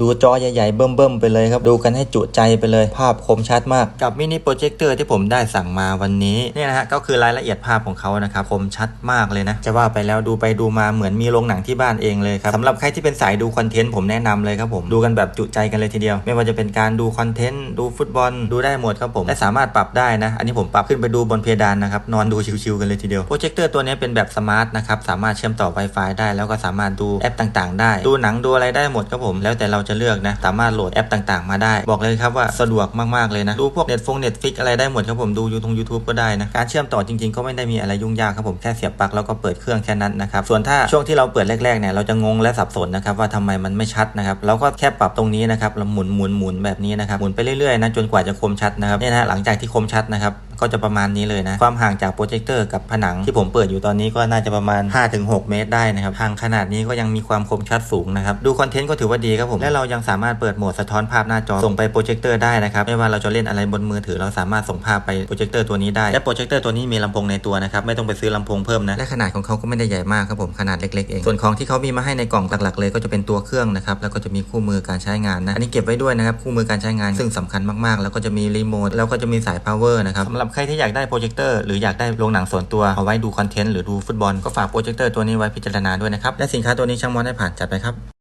ดูจอใหญ่ๆเบิ่มๆไปเลยครับ ดูกันให้จุใจไปเลย ภาพคมชัดมาก กับมินิโปรเจคเตอร์ที่ผมได้สั่งมาวันนี้เนี่ยนะฮะก็คือรายละเอียดภาพของเขานะครับคมชัดมากเลยนะ จะว่าไปแล้วดูไปดูมาเหมือนมีโรงหนังที่บ้านเองเลยครับสำหรับใครที่เป็นสายดูคอนเทนต์ผมแนะนำเลยครับผมดูกันแบบจุใจกันเลยทีเดียว ไม่ว่าจะเป็นการดูคอนเทนต์ดูฟุตบอลดูได้หมดครับผมและสามารถปรับได้นะ อันนี้ผมปรับขึ้นไปดูบนเพดานนะครับนอนดูชิวๆกันเลยทีเดียวโปรเจคเตอร์ตัวนี้เป็นแบบสมาร์ทนะครับสามารถเชื่อมต่อ Wi-Fi ได้แล้วก็สามารถดูแอปต่าง ๆ ได้ ดูหนังดูอะไรได้หมดครับผมแล้วแต่เราจะเลือกนะสามารถโหลดแอปต่างๆ มาได้ บอกเลยครับว่าสะดวกมากๆเลยนะดูพวกเน็ตฟงเน็ตฟิกอะไรได้หมดครับผมดูยูทงยูทูบก็ได้นะการเชื่อมต่อจริงๆ ก็ไม่ได้มีอะไรยุ่งยากครับผมแค่เสียบปลั๊กแล้วก็เปิดเครื่องแค่นั้นนะครับส่วนถ้าช่วงที่เราเปิดแรกๆเนี่ยเราจะงงและสับสนนะครับว่าทำไมมันไม่ชัดนะครับเราก็แค่ปรับตรงนี้นะครับเราหมุนหมุนหมุนแบบนี้นะครับหมุนไปเรื่อยๆนะจนกว่าจะคมชัดนะครับเนี่ยนะหลังจากที่คมชัดนะครับ ก็จะประมาณนี้เลยนะ ความห่างจากโปรเจคเตอร์กับผนังที่ผมเปิดอยู่ตอนนี้ก็น่าจะประมาณ 5-6 เมตรได้นะครับห่างขนาดนี้ก็ยังมีความคมชัดสูงนะครับดูคอนเทนต์ก็ถือว่าดีครับผมและเรายังสามารถเปิดโหมดสะท้อนภาพหน้าจอส่งไปโปรเจคเตอร์ได้นะครับไม่ว่าเราจะเล่นอะไรบนมือถือเราสามารถส่งภาพไปโปรเจคเตอร์ตัวนี้ได้และโปรเจคเตอร์ตัวนี้มีลำโพงในตัวนะครับไม่ต้องไปซื้อลำโพงเพิ่มนะและขนาดของเขาก็ไม่ได้ใหญ่มากครับผมขนาดเล็กๆเองส่วนของที่เขามีมาให้ในกล่องหลักๆ เลยก็จะเป็นตัวเครื่องนะครับแล้วก็จะมีคู่มือการใช้งานนะอันนี้เก็บไว้ด้วยนะครับคู่มือการใช้งานซึ่งสำคัญมากๆ แล้วก็จะมีรีโมทแล้วก็จะมีสาย power นะครับสำหรับใครที่อยากได้โปรเจคเตอร์หรืออยากได้โรงหนังส่วนตัวเอาไว้ดูคอนเทนต์หรือดูฟุตบอลก็ฝากโปรเจคเตอร์ตัวนี้ไว้พิจารณาด้วยนะครับและสินค้าตัวนี้ช่างมอนได้ผ่านจัดไปครับ